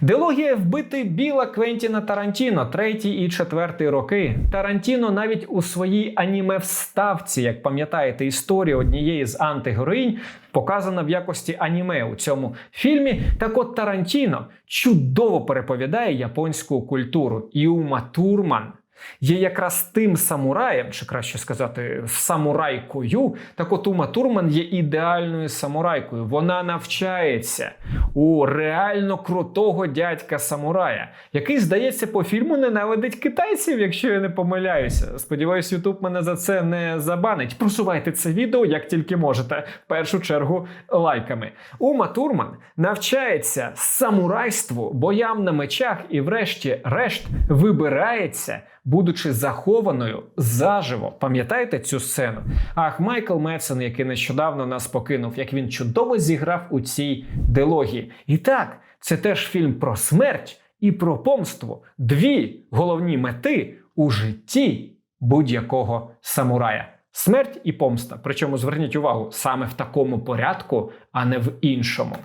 Дилогія вбити біла Квентіна Тарантіно, третій і четвертий роки. Тарантіно навіть у своїй аніме вставці, як пам'ятаєте, історія однієї з антигероїнь показана в якості аніме у цьому фільмі. Так от Тарантіно чудово переповідає японську культуру. І Ума Турман є якраз тим самураєм, чи краще сказати, самурайкою. Так от Ума Турман є ідеальною самурайкою. Вона навчається у реально крутого дядька самурая, який, здається, по фільму ненавидить китайців, якщо я не помиляюся. Сподіваюсь, Ютуб мене за це не забанить. Просувайте це відео як тільки можете. В першу чергу лайками. Ума Турман навчається самурайству, боям на мечах і, врешті-решт, вибирається. Будучи захованою заживо, пам'ятаєте цю сцену? Ах, Майкл Медсон, який нещодавно нас покинув, як він чудово зіграв у цій дилогії. І так, це теж фільм про смерть і про помство. Дві головні мети у житті будь-якого самурая. Смерть і помста. Причому зверніть увагу саме в такому порядку, а не в іншому.